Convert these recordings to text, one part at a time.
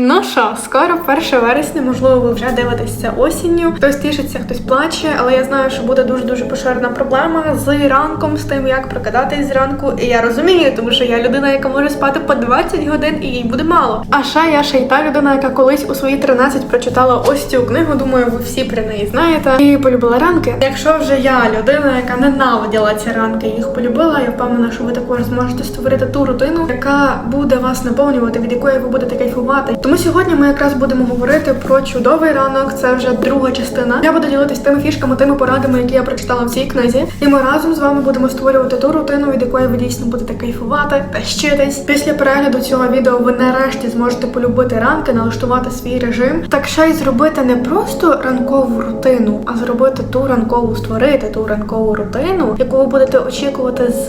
Ну що, скоро 1 вересня, можливо, ви вже дивитесь це осінню. Хтось тішиться, хтось плаче, але я знаю, що буде дуже дуже поширена проблема з ранком, з тим, як прокидатись зранку. І я розумію, тому що я людина, яка може спати по 20 годин, і їй буде мало. А ще я ще й та людина, яка колись у свої 13 прочитала ось цю книгу. Думаю, ви всі про неї знаєте. І полюбила ранки. Якщо вже я людина, яка ненавиділа ці ранки, їх полюбила, я впевнена, що ви також зможете створити ту рутину, яка буде вас наповнювати, від якої ви будете кайфувати. Тому сьогодні ми якраз будемо говорити про чудовий ранок. Це вже друга частина. Я буду ділитись тими фішками, тими порадами, які я прочитала в цій книзі. І ми разом з вами будемо створювати ту рутину, від якої ви дійсно будете кайфувати та щитись. Після перегляду цього відео ви нарешті зможете полюбити ранки, налаштувати свій режим. Так ще й зробити не просто ранкову рутину, а зробити ту ранкову, створити ту ранкову рутину, яку ви будете очікувати з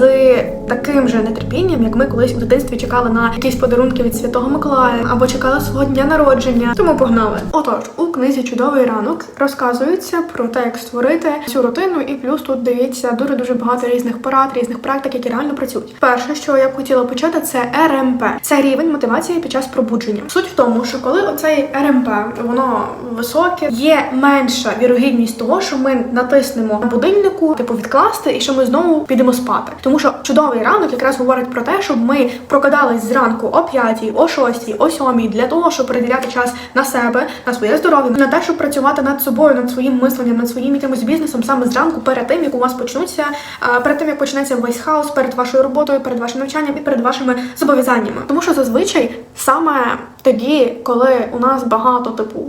таким же нетерпінням, як ми колись у дитинстві чекали на якісь подарунки від Святого Миколая або чекали свого дня народження. Тому погнали. Отож, у книзі Чудовий ранок розказується про те, як створити цю рутину, і плюс тут дивіться дуже дуже багато різних порад, різних практик, які реально працюють. Перше, що я б хотіла почати, це РМП. Це рівень мотивації під час пробудження. Суть в тому, що коли оцей РМП воно високе, є менша вірогідність того, що ми натиснемо на будильнику, типу відкласти, і що ми знову підемо спати. Тому що чудовий ранок якраз говорить про те, щоб ми прокидались зранку о 5, о 6, о 7 для того, щоб приділяти час на себе, на своє здоров'я, на те, щоб працювати над собою, над своїм мисленням, над своїм якимось бізнесом саме зранку, перед тим як у вас почнуться, перед тим як почнеться весь хаос, перед вашою роботою, перед вашим навчанням і перед вашими зобов'язаннями. Тому що зазвичай саме тоді, коли у нас багато типу.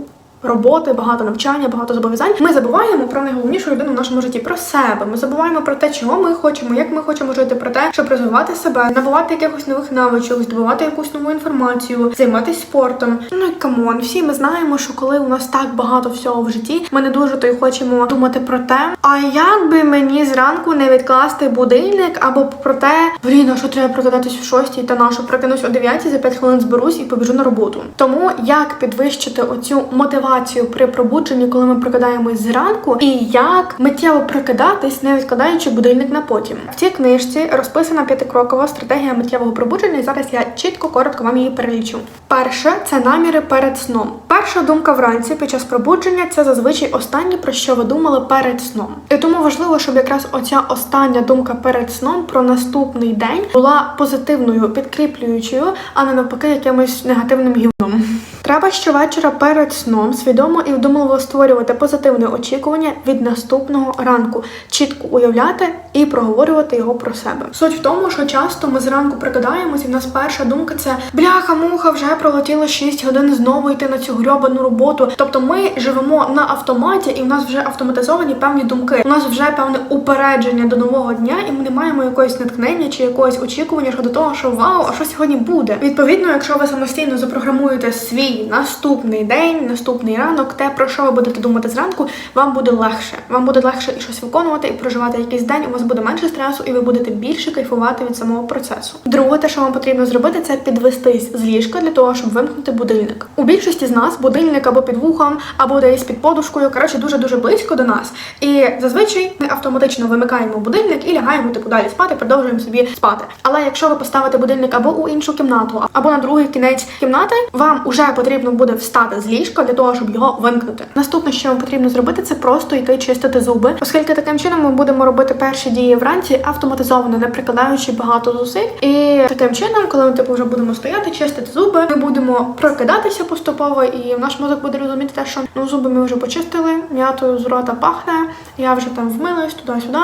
Роботи, багато навчання, багато зобов'язань. Ми забуваємо про найголовнішу людину в нашому житті про себе. Ми забуваємо про те, чого ми хочемо, як ми хочемо жити, про те, щоб розвивати себе, набувати якихось нових навичок, здобувати якусь нову інформацію, займатися спортом. Ну і камон, всі ми знаємо, що коли у нас так багато всього в житті, ми не дуже то й хочемо думати про те, а як би мені зранку не відкласти будильник, або про те, блін, що треба прокидатись в шостій та нашу прокинусь о 9, за 5 хвилин зберусь і побіжу на роботу. Тому як підвищити оцю мотивацію при пробудженні, коли ми прокидаємось зранку, і як миттєво прокидатись, не відкладаючи будильник на потім. В цій книжці розписана п'ятикрокова стратегія миттєвого пробудження. І зараз я чітко коротко вам її перелічу. Перше це наміри перед сном. Перша думка вранці під час пробудження це зазвичай останнє, про що ви думали перед сном. І тому важливо, щоб якраз оця остання думка перед сном про наступний день була позитивною, підкріплюючою, а не навпаки якимось негативним гівном. Треба щовечора перед сном свідомо і вдумливо створювати позитивне очікування від наступного ранку, чітко уявляти і проговорювати його про себе. Суть в тому, що часто ми зранку прикидаємось, і в нас перша думка це бляха-муха, вже пролетіло 6 годин знову йти на цю грьобану роботу. Тобто ми живемо на автоматі, і в нас вже автоматизовані певні думки. У нас вже певне упередження до нового дня, і ми не маємо якогось натхнення чи якогось очікування щодо того, що вау, а що сьогодні буде. Відповідно, якщо ви самостійно запрограмуєте свій наступний день, наступний ранок, те про що ви будете думати зранку, вам буде легше. Вам буде легше і щось виконувати, і проживати якийсь день. У вас буде менше стресу, і ви будете більше кайфувати від самого процесу. Друге, те, що вам потрібно зробити, це підвестись з ліжка для того, щоб вимкнути будильник. У більшості з нас будильник або під вухом, або десь під подушкою, коротше, дуже дуже близько до нас. І зазвичай ми автоматично вимикаємо будильник і лягаємо типу далі спати, продовжуємо собі спати. Але якщо ви поставите будильник або у іншу кімнату, або на другий кінець кімнати, вам уже потрібно буде встати з ліжка для того, щоб його вимкнути. Наступне, що вам потрібно зробити, це просто йти чистити зуби, оскільки таким чином ми будемо робити перші дії вранці автоматизовано, не прикладаючи багато зусиль. І таким чином, коли ми типу вже будемо стояти, чистити зуби, ми будемо прокидатися поступово, і наш мозок буде розуміти те, що ну зуби ми вже почистили, м'ятою з рота пахне, я вже там вмилась туди-сюди,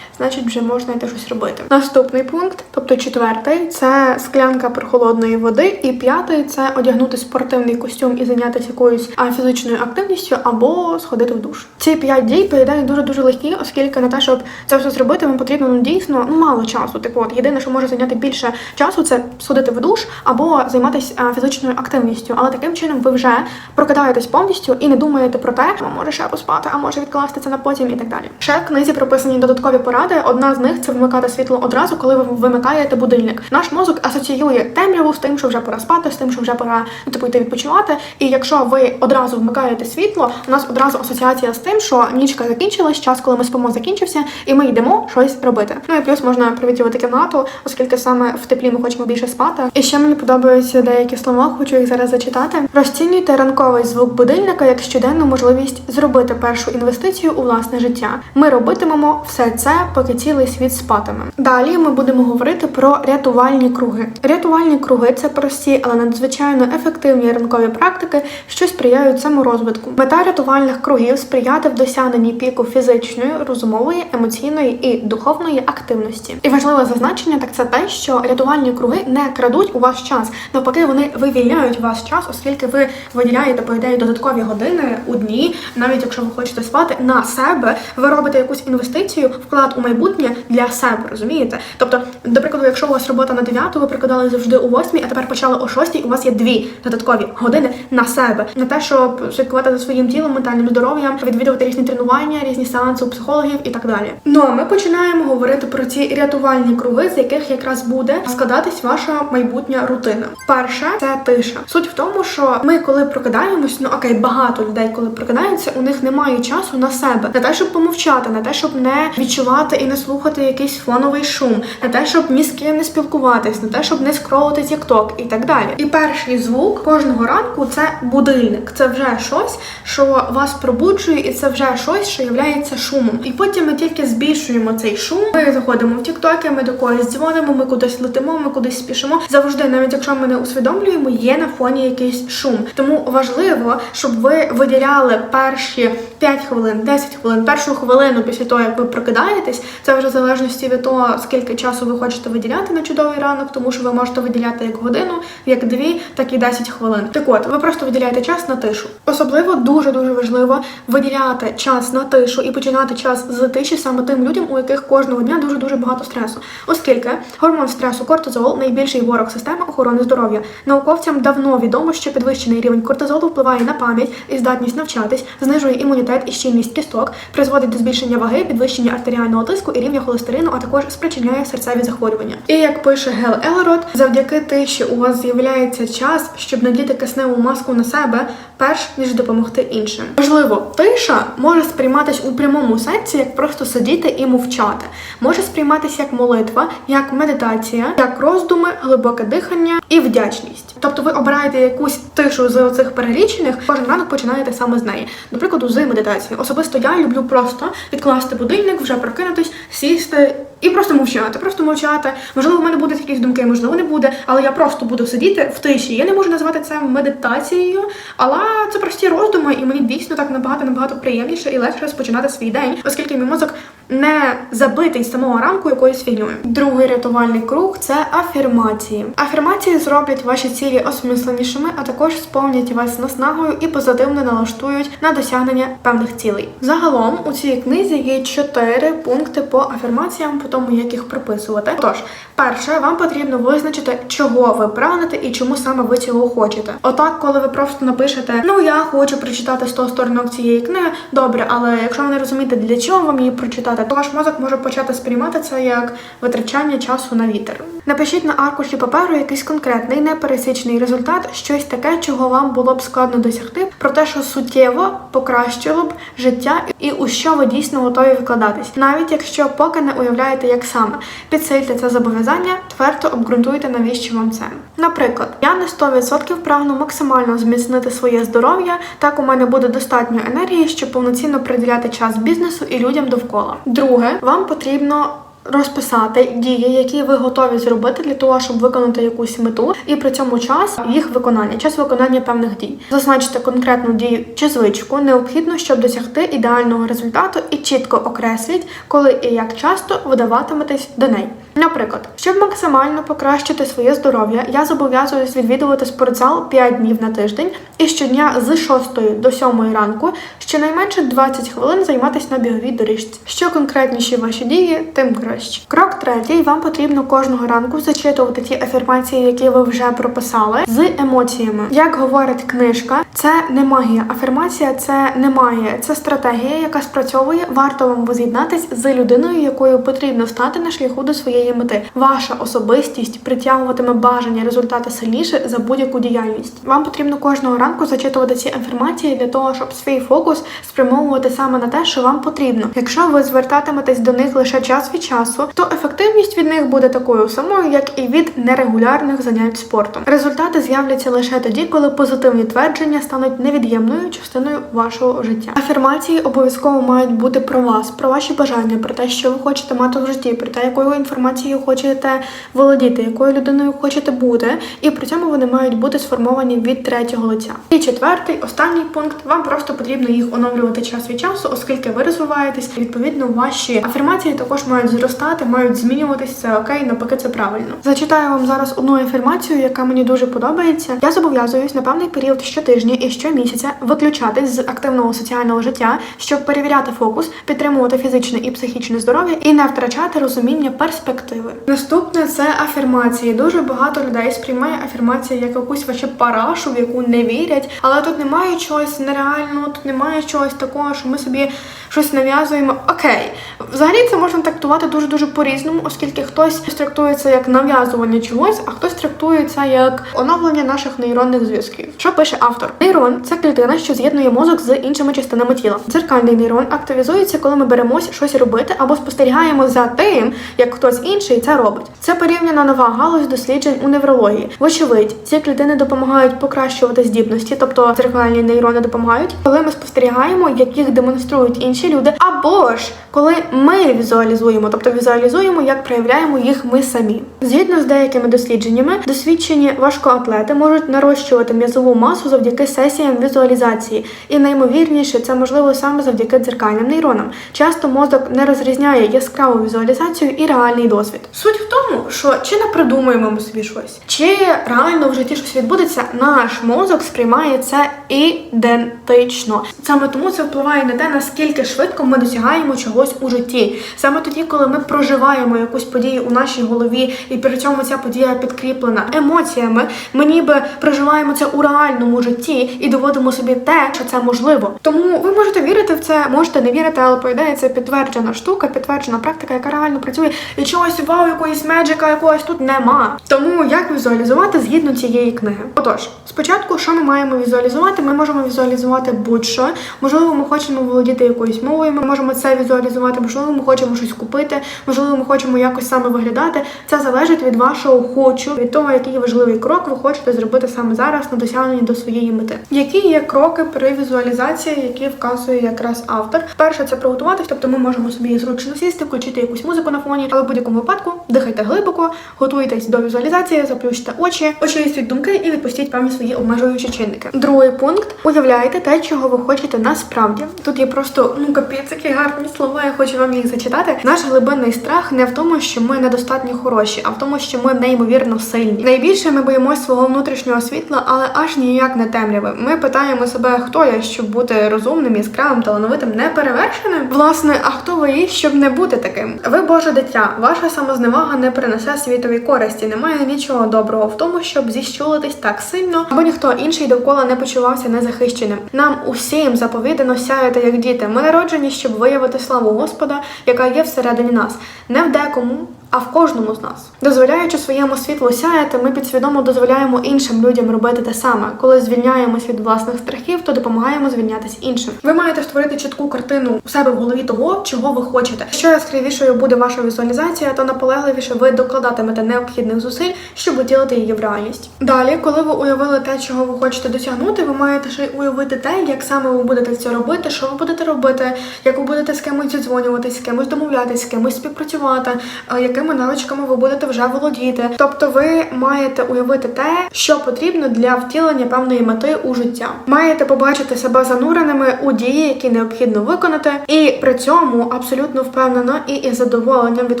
значить вже можна йти щось робити. Наступний пункт, тобто четвертий, це склянка прохолодної води, і п'ятий це одягнути спортивний костюм і зайнятися якоюсь фізичною активністю або сходити в душ. Ці п'ять дій по дуже дуже легкі, оскільки на те, щоб це все зробити, вам потрібно ну дійсно ну мало часу. Типу, от єдине, що може зайняти більше часу, це сходити в душ або займатися фізичною активністю. Але таким чином ви вже прокидаєтесь повністю і не думаєте про те, а може ще поспати, а може відкласти це на потім і так далі. Ще в книзі прописані додаткові поради. Одна з них це вмикати світло одразу, коли ви вимикаєте будильник. Наш мозок асоціює темряву з тим, що вже пора спати, з тим, що вже пора ну, типу йти відпочивати. Спати. І якщо ви одразу вмикаєте світло, у нас одразу асоціація з тим, що нічка закінчилась, час, коли ми спимо, закінчився, і ми йдемо щось робити. Ну і плюс можна привітувати кімнату, оскільки саме в теплі ми хочемо більше спати. І ще мені подобаються деякі слова, хочу їх зараз зачитати. Розцінюйте ранковий звук будильника як щоденну можливість зробити першу інвестицію у власне життя. Ми робитимемо все це, поки цілий світ спатиме. Далі ми будемо говорити про рятувальні круги. Рятувальні круги це прості, але надзвичайно ефективні ранкові практики, що сприяють саморозвитку. Мета рятувальних кругів сприяти в досягненні піку фізичної, розумової, емоційної і духовної активності. І важливе зазначення так це те, що рятувальні круги не крадуть у вас час. Навпаки, вони вивільняють вас час, оскільки ви виділяєте по ідеї додаткові години у дні, навіть якщо ви хочете спати на себе, ви робите якусь інвестицію, вклад у майбутнє для себе, розумієте? Тобто, до прикладу, якщо у вас робота на 9, ви прикладали завжди у 8, а тепер почали о 6, у вас є дві додаткові години на себе, на те, щоб слідкувати за своїм тілом, ментальним здоров'ям, відвідувати різні тренування, різні сеанси у психологів і так далі. Ну а ми починаємо говорити про ці рятувальні круги, з яких якраз буде складатись ваша майбутня рутина. Перше це тиша. Суть в тому, що ми, коли прокидаємось, ну окей, багато людей, коли прокидаються, у них немає часу на себе, на те, щоб помовчати, на те, щоб не відчувати і не слухати якийсь фоновий шум, на те, щоб ні з ким не спілкуватись, на те, щоб не скролити TikTok і так далі. І перший звук кожного ранку це будильник. Це вже щось, що вас пробуджує, і це вже щось, що є шумом. І потім ми тільки збільшуємо цей шум. Ми заходимо в тіктоки, ми до когось дзвонимо, ми кудись летимо, ми кудись спішимо. Завжди, навіть якщо ми не усвідомлюємо, є на фоні якийсь шум. Тому важливо, щоб ви виділяли перші 5 хвилин, 10 хвилин, першу хвилину після того, як ви прокидаєтесь. Це вже в залежності від того, скільки часу ви хочете виділяти на чудовий ранок, тому що ви можете виділяти як годину, як дві, так і 10 хвилин. Так от, ви просто виділяєте час на тишу. Особливо дуже дуже важливо виділяти час на тишу і починати час з тиші саме тим людям, у яких кожного дня дуже дуже багато стресу, оскільки гормон стресу кортизол найбільший ворог системи охорони здоров'я. Науковцям давно відомо, що підвищений рівень кортизолу впливає на пам'ять і здатність навчатись, знижує імунітет і щільність кісток, призводить до збільшення ваги, підвищення артеріального тиску і рівня холестерину, а також спричиняє серцеві захворювання. І як пише Гел Елрод, завдяки тиші у вас з'являється час, щоб надіти кисневу маску на себе, перш ніж допомогти іншим. Важливо, тиша може сприйматись у прямому сенсі, як просто сидіти і мовчати. Може сприйматися як молитва, як медитація, як роздуми, глибоке дихання і вдячність. Тобто ви обираєте якусь тишу з оцих перелічених, кожен ранок починаєте саме з неї. До прикладу, з медитації. Особисто я люблю просто відкласти будильник, вже прокинутись, сісти. І просто мовчати, просто мовчати. Можливо, в мене будуть якісь думки, можливо, не буде, але я просто буду сидіти в тиші. Я не можу назвати це медитацією, але це прості роздуми, і мені дійсно так набагато набагато приємніше і легше розпочинати свій день, оскільки мій мозок не забитий з самого ранку якоюсь фігньою. Другий рятувальний круг це афірмації. Афірмації зроблять ваші цілі осмисленішими, а також сповнять вас наснагою і позитивно налаштують на досягнення певних цілей. Загалом у цій книзі є чотири пункти по афірмаціям, по тому, як їх прописувати. Тож, перше, вам потрібно визначити, чого ви прагнете і чому саме ви цього хочете. Отак, коли ви просто напишете, ну я хочу прочитати 100 сторінок цієї книги, добре, але якщо ви не розумієте, для чого вам її прочитати, то ваш мозок може почати сприймати це як витрачання часу на вітер. Напишіть на аркуші паперу якийсь конкретний непересічний результат, щось таке, чого вам було б складно досягти, про те, що суттєво покращило б життя і у що ви дійсно готові вкладатись, навіть якщо поки не уявляєте, як саме підсильте це зобов'язання, твердо обґрунтуйте, навіщо вам це. Наприклад, я на 100% прагну максимально зміцнити своє здоров'я, так у мене буде достатньо енергії, щоб повноцінно приділяти час бізнесу і людям довкола. Друге, вам потрібно розписати дії, які ви готові зробити для того, щоб виконати якусь мету, і при цьому час їх виконання, час виконання певних дій. зазначити конкретну дію чи звичку, необхідно, щоб досягти ідеального результату, і чітко окресліть, коли і як часто видаватиметесь до неї. Наприклад, щоб максимально покращити своє здоров'я, я зобов'язуюсь відвідувати спортзал 5 днів на тиждень і щодня з 6 до 7 ранку щонайменше 20 хвилин займатися на біговій доріжці. Що конкретніші ваші дії, тим краще. Крок третій. Вам потрібно кожного ранку зачитувати ті афірмації, які ви вже прописали, з емоціями. Як говорить книжка, це не магія. Афірмація це не магія, це стратегія, яка спрацьовує. Варто вам воз'єднатись з людиною, якою потрібно стати на шляху до своєї своєї мети. Ваша особистість притягуватиме бажання результати сильніше за будь-яку діяльність. Вам потрібно кожного ранку зачитувати ці інформації для того, щоб свій фокус спрямовувати саме на те, що вам потрібно. Якщо ви звертатиметесь до них лише час від часу, то ефективність від них буде такою самою, як і від нерегулярних занять спортом. Результати з'являться лише тоді, коли позитивні твердження стануть невід'ємною частиною вашого життя. Афірмації обов'язково мають бути про вас, про ваші бажання, про те, що ви хочете мати в житті, про те, якою інформацією хочете володіти, якою людиною хочете бути, і при цьому вони мають бути сформовані від третього лиця. І четвертий, останній пункт. Вам просто потрібно їх оновлювати час від часу, оскільки ви розвиваєтесь. Відповідно, ваші афірмації також мають зростати, мають змінюватися. Це окей, навпаки, це правильно. Зачитаю вам зараз одну афірмацію, яка мені дуже подобається. Я зобов'язуюсь на певний період щотижня і щомісяця виключатись з активного соціального життя, щоб перевіряти фокус, підтримувати фізичне і психічне здоров'я і не втрачати розуміння перспективи. Наступне це афірмації. Дуже багато людей сприймає афірмації як якусь вообще парашу, в яку не вірять, але тут немає чогось нереального, тут немає чогось такого, що ми собі щось нав'язуємо. Окей, взагалі це можна трактувати дуже дуже по-різному, оскільки хтось трактує це як нав'язування чогось, а хтось трактує це як оновлення наших нейронних зв'язків. Що пише автор? Нейрон це клітина, що з'єднує мозок з іншими частинами тіла. Дзеркальний нейрон активізується, коли ми беремось щось робити або спостерігаємо за тим, як хтось інший це робить. Це порівняно нова галузь досліджень у неврології. Вочевидь, ці клітини допомагають покращувати здібності, тобто дзеркальні нейрони допомагають, коли ми спостерігаємо, як їх демонструють інші люди, або ж коли ми візуалізуємо, тобто візуалізуємо, як проявляємо їх ми самі. Згідно з деякими дослідженнями, досвідчені важкоатлети можуть нарощувати м'язову масу завдяки сесіям візуалізації, і наймовірніше це можливо саме завдяки дзеркальним нейронам. Часто мозок не розрізняє яскраву візуалізацію і реальний досвід. Суть в тому, що чи не придумуємо ми собі щось, чи реально в житті щось відбудеться, наш мозок сприймає це ідентично. Саме тому це впливає на те, наскільки швидко ми досягаємо чогось у житті. Саме тоді, коли ми проживаємо якусь подію у нашій голові, і при цьому ця подія підкріплена емоціями, ми ніби проживаємо це у реальному житті і доводимо собі те, що це можливо. Тому ви можете вірити в це, можете не вірити, але по ідеї це підтверджена штука, підтверджена практика, яка реально працює. І чогось вау, якоїсь меджика, якогось тут нема. Тому як візуалізувати згідно цієї книги? Отож, спочатку, що ми маємо візуалізувати? Ми можемо візуалізувати будь-що. Можливо, ми хочемо володіти якоюсь мовою. Ми можемо це візуалізувати. Можливо, ми хочемо щось купити. Можливо, ми хочемо якось саме виглядати. Це залежить від вашого хочу, від того, який важливий крок ви хочете зробити саме зараз на досягненні до своєї мети. Які є кроки при візуалізації, які вказує якраз автор? Перше це приготуватись, тобто ми можемо собі зручно сісти, включити якусь музику на фоні, але будь-якому випадку дихайте глибоко, готуйтесь до візуалізації, заплющте очі, очистіть думки і відпустіть певні свої обмежуючі чинники. Другий пункт уявляйте те, чого ви хочете насправді. Тут є просто ну капець, які гарні слова. Я хочу вам їх зачитати. Наш глибинний страх не в тому, що ми недостатньо хороші, а в тому, що ми неймовірно сильні. Найбільше ми боїмось свого внутрішнього світла, але аж ніяк не темряви. Ми питаємо себе, хто я, щоб бути розумним, яскравим, талановитим, неперевершеним. Власне, а хто ви щоб не бути таким? Ви Боже дитя, ваша самозневага не принесе світові користі. Немає нічого доброго в тому, щоб зіщулитись так сильно, або ніхто інший довкола не почувався незахищеним. Нам усім заповідано сяяти як діти. Ми народжені, щоб виявити славу Господа, яка є всередині нас, не в декому. А в кожному з нас, дозволяючи своєму світлу сяяти, ми підсвідомо дозволяємо іншим людям робити те саме. Коли звільняємось від власних страхів, то допомагаємо звільнятись іншим. Ви маєте створити чітку картину у себе в голові того, чого ви хочете. Що яскравішою буде ваша візуалізація, то наполегливіше ви докладатимете необхідних зусиль, щоб утілити її в реальність. Далі, коли ви уявили те, чого ви хочете досягнути, ви маєте ще й уявити те, як саме ви будете це робити, що ви будете робити, як ви будете з кимось зідзвонюватись, з кимось домовлятись, з кимось співпрацювати, а, якими навичками ви будете вже володіти. Тобто, ви маєте уявити те, що потрібно для втілення певної мети у життя. Маєте побачити себе зануреними у дії, які необхідно виконати, і при цьому абсолютно впевнено і із задоволенням від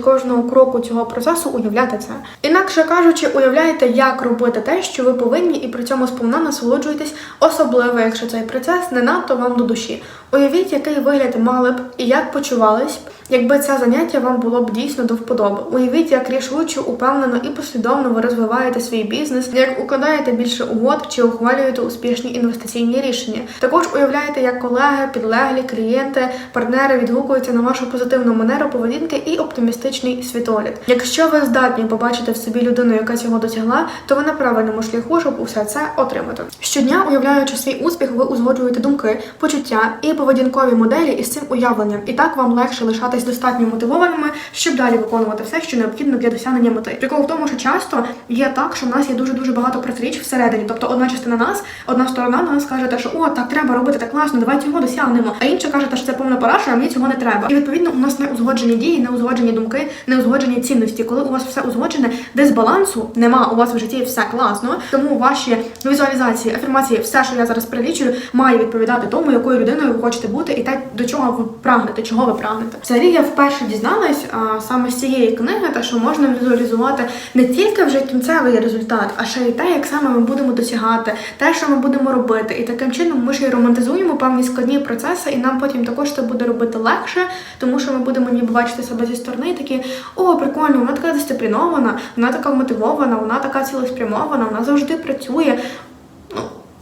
кожного кроку цього процесу уявляти це. Інакше кажучи, уявляєте, як робити те, що ви повинні, і при цьому сповна насолоджуєтесь, особливо якщо цей процес не надто вам до душі. Уявіть, який вигляд мали б і як почувались якби це заняття вам було б дійсно до вподоби. уявіть, як рішуче, упевнено і послідовно ви розвиваєте свій бізнес, як укладаєте більше угод чи ухвалюєте успішні інвестиційні рішення. Також уявляєте, як колеги, підлеглі, клієнти, партнери відгукуються на вашу позитивну манеру поведінки і оптимістичний світогляд. Якщо ви здатні побачити в собі людину, яка цього досягла, то ви на правильному шляху, щоб усе це отримати. Щодня, уявляючи свій успіх, ви узгоджуєте думки, почуття і поведінкові моделі із цим уявленням, і так вам легше лишатись достатньо мотивованими, щоб далі виконувати все, що необхідно для досягнення мети. Прикол в тому, що часто є так, що в нас є дуже дуже багато протиріч всередині. Тобто одна частина нас, одна сторона на нас каже, те, що о, так треба робити так класно, давай цього досягнемо. А інша каже, те, що це повна параша, а мені цього не треба. І відповідно у нас не узгоджені дії, не узгоджені думки, не узгоджені цінності. Коли у вас все узгоджене, дисбалансу нема, у вас в житті все класно. Тому ваші візуалізації, афірмації, все, що я зараз перелічую, має відповідати тому, якою людиною ви хочете бути, і те, до чого ви прагнете, чого ви прагнете. Взагалі я вперше дізналась а, саме з цієї книги, те, що можна візуалізувати не тільки вже кінцевий результат, а ще й те, як саме ми будемо досягати, те, що ми будемо робити. І таким чином ми ж і романтизуємо певні складні процеси, і нам потім також це буде робити легше, тому що ми будемо ніби бачити себе зі сторони, і такі о, прикольно, вона така дисциплінована, вона така мотивована, вона така цілеспрямована, вона завжди працює.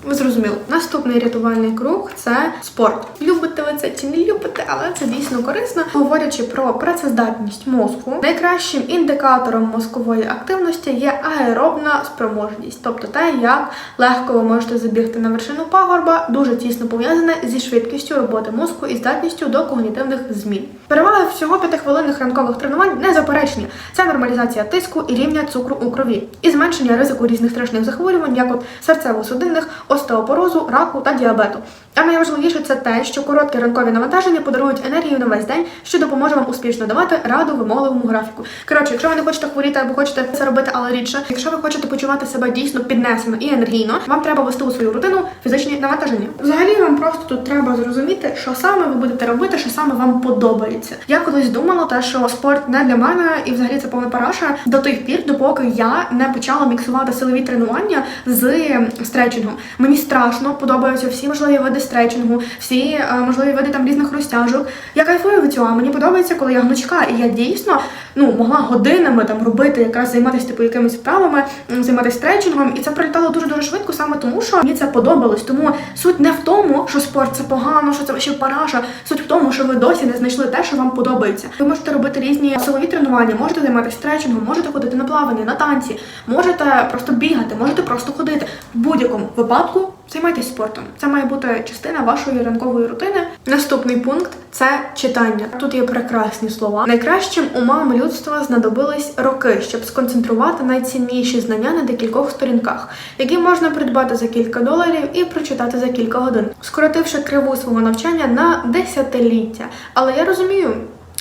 Ви зрозуміли. Наступний рятувальний круг це спорт. Любите ви це чи не любите, але це дійсно корисно. Говорячи про працездатність мозку, найкращим індикатором мозкової активності є аеробна спроможність, тобто те, як легко ви можете забігти на вершину пагорба, дуже тісно пов'язане зі швидкістю роботи мозку і здатністю до когнітивних змін. Переваги всього п'ятихвилинних ранкових тренувань незаперечні. Це нормалізація тиску і рівня цукру у крові, і зменшення ризику різних страшних захворювань, як от серцево-судинних, остеопорозу, раку та діабету. А найважливіше це те, що короткі ранкові навантаження подарують енергію на весь день, що допоможе вам успішно давати раду вимогливому графіку. Коротше, якщо ви не хочете хворіти або хочете це робити, але рідше, якщо ви хочете почувати себе дійсно піднесено і енергійно, вам треба вести у свою рутину фізичні навантаження. Взагалі вам просто тут треба зрозуміти, що саме ви будете робити, що саме вам подобається. Я колись думала, те, що спорт не для мене, і взагалі це повна параша до тих пір, допоки я не почала міксувати силові тренування з стретчингом. Мені страшно подобаються всі можливі види стретчингу, всі е, можливі види там різних розтяжок. Я кайфую від цього. Мені подобається, коли я гнучка, і я дійсно ну могла годинами там робити, якраз займатися типу якимись вправами, займатися стретчингом, і це пролітало дуже дуже швидко, саме тому, що мені це подобалось. Тому суть не в тому, що спорт це погано, що це ще параша. Суть в тому, що ви досі не знайшли те, що вам подобається. Ви можете робити різні силові тренування, можете займатися стретчингом, можете ходити на плавання, на танці, можете просто бігати, можете просто ходити. В будь-якому випадку займайтесь спортом. Це має бути частина вашої ранкової рутини. Наступний пункт це читання. Тут є прекрасні слова. Найкращим умам людства знадобились роки, щоб сконцентрувати найцінніші знання на декількох сторінках, які можна придбати за кілька доларів і прочитати за кілька годин, скоротивши криву свого навчання на десятиліття. Але я розумію.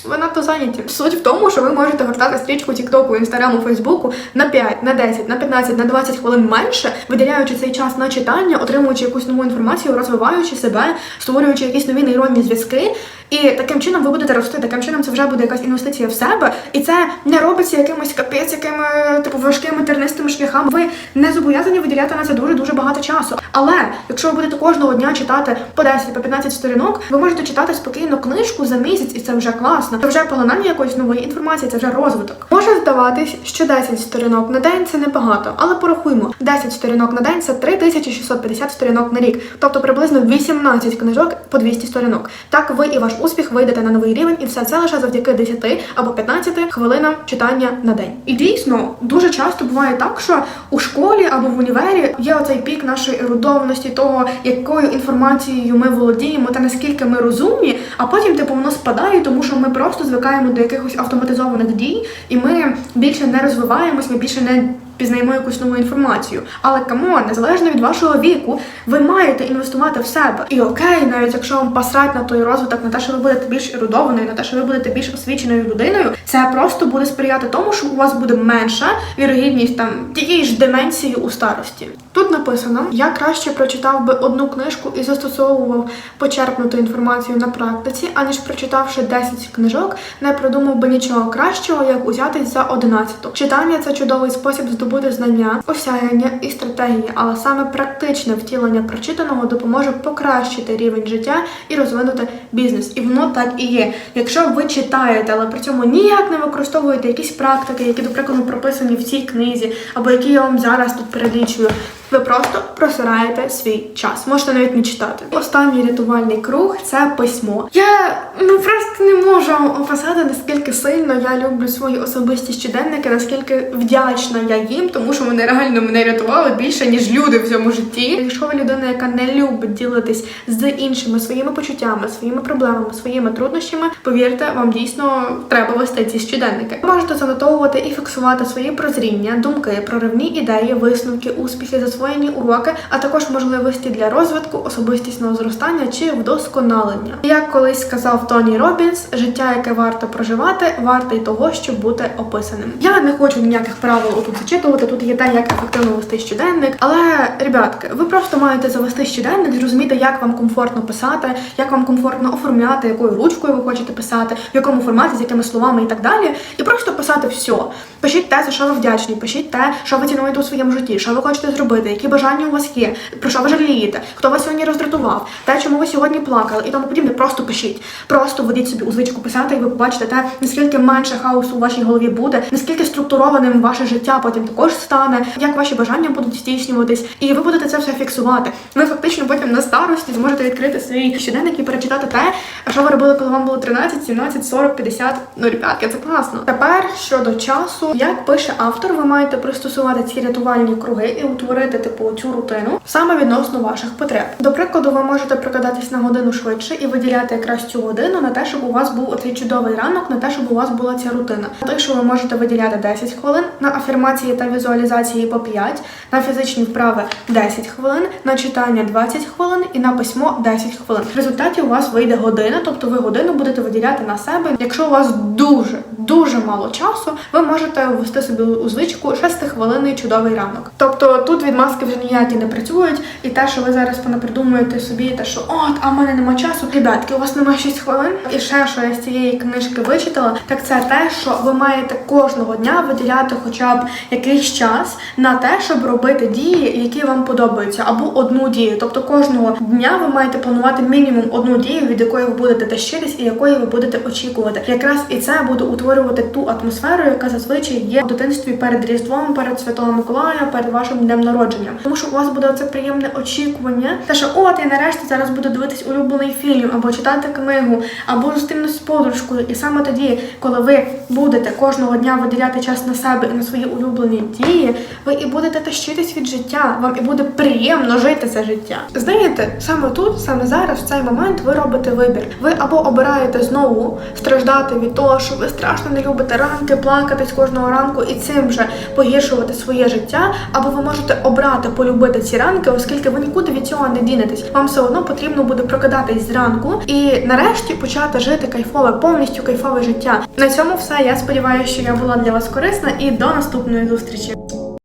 Ви надто зайняті. Суть в тому, що ви можете гортати стрічку Тіктоку, Інстаграму, Фейсбуку на 5, на 10, на 15, на 20 хвилин менше, виділяючи цей час на читання, отримуючи якусь нову інформацію, розвиваючи себе, створюючи якісь нові нейронні зв'язки. І таким чином ви будете рости, таким чином це вже буде якась інвестиція в себе, і це не робиться якимось капець, якими типу важкими тернистими шляхами. Ви не зобов'язані виділяти на це дуже дуже багато часу. Але якщо ви будете кожного дня читати по 10, по 15 сторінок, ви можете читати спокійно книжку за місяць, і це вже класно. Це вже поглинання якоїсь нової інформації, це вже розвиток. Може здаватись, що 10 сторінок на день це небагато, але порахуймо, 10 сторінок на день це 3650 сторінок на рік, тобто приблизно 18 книжок по 200 сторінок. Так ви і ваш успіх вийдете на новий рівень, і все це лише завдяки 10 або 15 хвилинам читання на день. І дійсно дуже часто буває так, що у школі або в універі є оцей пік нашої ерудованості, того, якою інформацією ми володіємо та наскільки ми розумні, а потім типу воно спадає, тому що ми просто звикаємо до якихось автоматизованих дій, і ми більше не розвиваємось, ми більше не пізнаємо якусь нову інформацію. Але камон, незалежно від вашого віку, ви маєте інвестувати в себе. І окей, навіть якщо вам посрать на той розвиток, на те, що ви будете більш ерудованою, на те, що ви будете більш освіченою людиною, це просто буде сприяти тому, що у вас буде менша вірогідність там тієї ж деменції у старості. Тут написано: я краще прочитав би одну книжку і застосовував почерпнуту інформацію на практиці, аніж прочитавши 10 книжок, не придумав би нічого кращого, як узятись за 11. Читання це чудовий спосіб здобути здобути знання, осяяння і стратегії, але саме практичне втілення прочитаного допоможе покращити рівень життя і розвинути бізнес. І воно так і є. Якщо ви читаєте, але при цьому ніяк не використовуєте якісь практики, які, до прикладу, прописані в цій книзі, або які я вам зараз тут перелічую. Ви просто просираєте свій час. Можете навіть не читати. Останній рятувальний круг це письмо. Я ну просто не можу описати наскільки сильно я люблю свої особисті щоденники, наскільки вдячна я їм, тому що вони реально мене рятували більше ніж люди в цьому житті. Якщо ви людина, яка не любить ділитись з іншими своїми почуттями, своїми проблемами, своїми труднощами, повірте, вам дійсно треба вести ці щоденники. Ви можете занотовувати і фіксувати свої прозріння, думки, проривні ідеї, висновки, успіхи, засвоєні уроки, а також можливості для розвитку, особистісного зростання чи вдосконалення. Як колись сказав Тоні Робінс, життя, яке варто проживати, варте й того, щоб бути описаним. Я не хочу ніяких правил тут зачитувати. Тут є те, як ефективно вести щоденник. Але, ребятки, ви просто маєте завести щоденник, зрозуміти, як вам комфортно писати, як вам комфортно оформляти, якою ручкою ви хочете писати, в якому форматі, з якими словами і так далі. І просто писати все. Пишіть те, за що ви вдячні, пишіть те, що ви цінуєте у своєму житті, що ви хочете зробити, які бажання у вас є, про що ви жалієте, хто вас сьогодні роздратував, те, чому ви сьогодні плакали і тому подібне. Просто пишіть. Просто введіть собі у звичку писати, і ви побачите те, наскільки менше хаосу у вашій голові буде, наскільки структурованим ваше життя потім також стане, як ваші бажання будуть здійснюватись, і ви будете це все фіксувати. Ви фактично потім на старості зможете відкрити свій щоденник і перечитати те, що ви робили, коли вам було 13, 17, 40, 50, ну, ребятки, це класно. Тепер щодо часу, як пише автор, ви маєте пристосувати ці рятувальні круги і утворити типу цю рутину саме відносно ваших потреб. До прикладу, ви можете прокидатись на годину швидше і виділяти якраз цю годину на те, щоб у вас був оцей чудовий ранок, на те, щоб у вас була ця рутина. На те, що ви можете виділяти 10 хвилин, на афірмації та візуалізації по 5, на фізичні вправи 10 хвилин, на читання 20 хвилин і на письмо 10 хвилин. В результаті у вас вийде година, тобто ви годину будете виділяти на себе. Якщо у вас дуже дуже мало часу, ви можете ввести собі у звичку 6-хвилинний чудовий ранок. Тобто тут відмазки вже ніякі не працюють, і те, що ви зараз понапридумуєте собі, те, що от, а в мене нема часу. Ребятки, у вас немає 6 хвилин. І ще що я з цієї книжки вичитала, так це те, що ви маєте кожного дня виділяти хоча б якийсь час на те, щоб робити дії, які вам подобаються, або одну дію. Тобто кожного дня ви маєте планувати мінімум одну дію, від якої ви будете тащитись і якої ви будете очікувати. Якраз і це буде утворювати ту атмосферу, яка зазвичай є в дитинстві перед Різдвом, перед Святого Миколая, перед вашим днем народження. Тому що у вас буде це приємне очікування, те, що от я нарешті зараз буду дивитись улюблений фільм, або читати книгу, або зустрінусь з подружкою. І саме тоді, коли ви будете кожного дня виділяти час на себе і на свої улюблені дії, ви і будете тащитись від життя. Вам і буде приємно жити це життя. Знаєте, саме тут, саме зараз, в цей момент, ви робите вибір. Ви або обираєте знову страждати від того, що ви страшно не любите ранки, плакатись кожного ранку і цим же погіршувати своє життя, або ви можете обрати полюбити ці ранки, оскільки ви нікуди від цього не дінетесь. Вам все одно потрібно буде прокидатись зранку і нарешті почати жити кайфове, повністю кайфове життя. На цьому все. Я сподіваюся, що я була для вас корисна і до наступної зустрічі.